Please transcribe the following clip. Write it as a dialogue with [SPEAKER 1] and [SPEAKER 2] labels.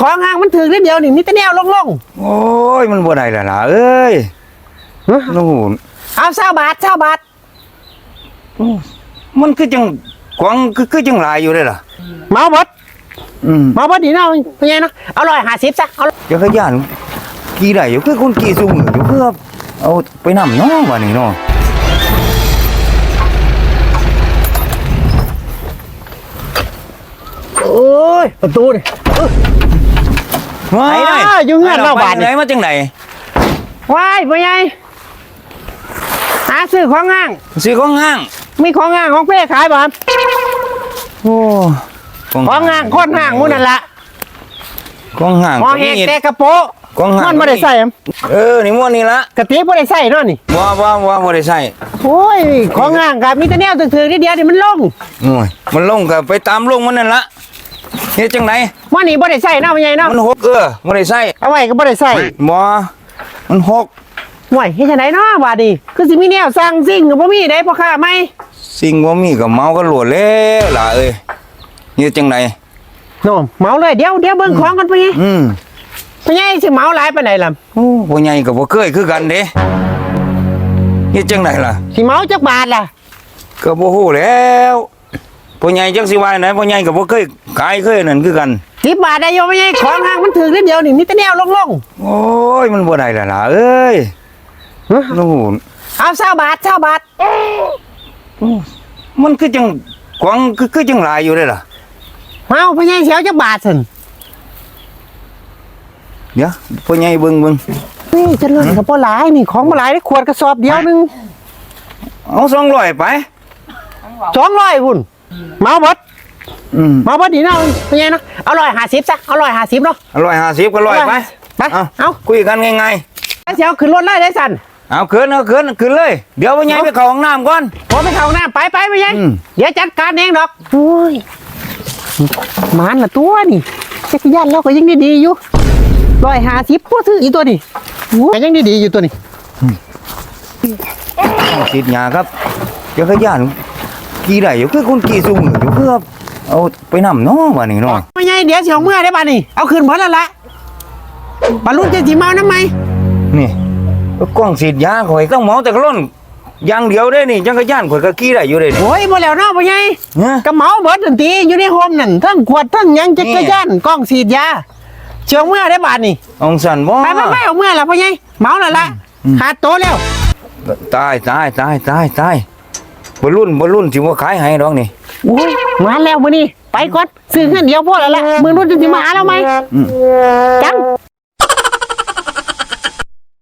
[SPEAKER 1] ของห่างมันถึงนิดเดียวนี่มีแต่แนวลง
[SPEAKER 2] โอ้ยมันบ่ได้และล่ะเอ้ย
[SPEAKER 1] ๆฮะ
[SPEAKER 2] โอ้โห
[SPEAKER 1] เอาเศร้าบาทเศร้าบาท
[SPEAKER 2] มันคือจังกวางคือคือจังหลายอยู่เลยล่ะ
[SPEAKER 1] เมาบด
[SPEAKER 2] อืม
[SPEAKER 1] เมาบดดีเนาะเป็นไงเนาะเอาร้อยห้าสิบซะเอา
[SPEAKER 2] จักรยานกี่ได้อยู่คือคนกี่สูงอยู่คือเอาไปนำเนาะว่านี่เนาะ
[SPEAKER 1] โอ้ยประตูนี่
[SPEAKER 2] ว้า
[SPEAKER 1] ไอ้น่ะอยู่เงื่อนเล่าบาดนี่
[SPEAKER 2] ไหนมาจังไหน
[SPEAKER 1] ว้ายเป็นไงหาซื้อของห่าง
[SPEAKER 2] ซื้อของห้าง
[SPEAKER 1] มีของห่างของเพ่ขายบ่ครับ
[SPEAKER 2] โอ้
[SPEAKER 1] ของห่างคนห่างหมูนั่นละ
[SPEAKER 2] ของห้าง
[SPEAKER 1] หอแหกแต่กระโปะ
[SPEAKER 2] ของห้าง
[SPEAKER 1] มันไม่ได้ใส่อะ
[SPEAKER 2] เออนี่ม่วนนี่ละ
[SPEAKER 1] กะติบ่ได้ใส่เนาะนี่
[SPEAKER 2] ว่าว่าว่าบ่ได้ใส่
[SPEAKER 1] โอ้ยของห่างกับมีแต่แนวถึงๆนิดเดียวนี่มันลง
[SPEAKER 2] โอ้ยมันลงก็ไปตามลงมันนั่นละ เฮ็ดจังไหน
[SPEAKER 1] ว่านี่บ่ได้ใส่เนาะเป็นไงเนาะ
[SPEAKER 2] มันหกเออบ่ได้ใส่
[SPEAKER 1] เอาไว้ก็บ่ได้ใส่
[SPEAKER 2] บ่มันหก
[SPEAKER 1] ห่วยเฮ็ดจังไดเนาะบาดนี้คือสิมีแนวสร้างสิ่งก็บ่มีได้พ่อค้าไหม
[SPEAKER 2] สิ่งบ่มีก็เมาก็โหลดแล้วล่ะเอ้ยเฮ็ดจังไหน
[SPEAKER 1] โน่เหมาเลยเดี๋ยวเดี๋ยวเบิ่งของกันไปไง
[SPEAKER 2] อืม
[SPEAKER 1] ไปไงสิเหมาหลายปานใดล่ะ
[SPEAKER 2] โอ้พ่อใหญ่ก็บ่เคยคือกันเด้เฮ็ดจังไหนล่ะ
[SPEAKER 1] สิเหมาจักบาทล่ะ
[SPEAKER 2] ก็บ่ฮู้แล้ว พ่อใหญ่จักสิว่าไหนพ่อใหญ่ก็บ่เคยขายเคยนั่นคือกัน
[SPEAKER 1] 10บาทได้อยู่ไปไงของห่างมันถึงนิดเดียวนี่มีแต่แนวลง
[SPEAKER 2] โอ้ยมันบ่ได้และล่ะเอ้ย
[SPEAKER 1] ๆฮะ
[SPEAKER 2] โอ้โห
[SPEAKER 1] เอา20บาท20บาท
[SPEAKER 2] มันคือจังกวางคือคือจังหลายอยู่เลยล่ะ
[SPEAKER 1] เอาไปไงเสียวจักบาทซั่น
[SPEAKER 2] เดี๋ยวพ่อใหญ่เบิ่งเบิ่ง
[SPEAKER 1] นี่จะเลิศก็บ่หลายนี่ของบ่หลายได้ขวดกระสอบเดียวหนึง
[SPEAKER 2] เอา200ไป
[SPEAKER 1] 200พุ่น เหมาเบิด
[SPEAKER 2] อืม
[SPEAKER 1] เหมาเบิดนี่เนาะเป็นไงเนาะเอา150ซะเอา150เนาะ
[SPEAKER 2] 150ก็ร้อยไป
[SPEAKER 1] ไป
[SPEAKER 2] เอา
[SPEAKER 1] เอา
[SPEAKER 2] คุยกันง่าย
[SPEAKER 1] เสียวขึ้นรถเลยได้สั่น
[SPEAKER 2] ๆเอาขึ้นเอาขึ้นขึ้นเลย เดี๋ยวพ่อใหญ่ไปเข้าห้องน้ำก่อน
[SPEAKER 1] ผมไปเข้าห้องน้ำไปไปไปยัง
[SPEAKER 2] อืม
[SPEAKER 1] เดี๋ยวจัดการเองดอกโอ้ยหมานละตัวนี่จักรยานเราก็ยังดีๆอยู่ร้อยห้าสิบพูดซื้ออีตัวนี่โอ้ยก็ยังดีๆอยู่ตัวนี่
[SPEAKER 2] ติดยาครับจักรยาน กี่ได้อยู่คือคนกี่สูงอยู่คือเอาไปนำเนาะว่านี่เนาะ
[SPEAKER 1] ไม่ไงเดี๋ยวเสียวเมื่อได้ป่ะนี่เอาคืนหมดแล้วละบรรลุจะจีเมาน้ำไหม
[SPEAKER 2] นี่กล้องฉีดยาข่อยก็เมาแต่ก็ล้นอย่างเดียวได้นี่จักรยานข่อยก็ขี่ได้อยู่ได้นี่
[SPEAKER 1] โอ้ยบ่แล้วเนาะไม่ไง
[SPEAKER 2] เนี่ย
[SPEAKER 1] กระเหมาเบิดดนตรีอยู่ในโฮมนั่นทั้งขวดทั้งหยังจักรยานกล้องสีดยาเชียวเมื่อได้บาทนี่
[SPEAKER 2] องสันบ่
[SPEAKER 1] ไปไปไปเอาเมื่อละพ่อไงเมาแล้วละขาดโตแล้ว
[SPEAKER 2] ตายตายตายตายตาย บรุ่นบรุ่นสิว่าขายให้ดอกนี่
[SPEAKER 1] โอ้ยมาแล้วมื้อนี้ไปก่อนซื้อเงินเดียวพอแล้วล่ะมื้อนู้นจะสิมาหาเราไหม
[SPEAKER 2] อืม
[SPEAKER 1] จัง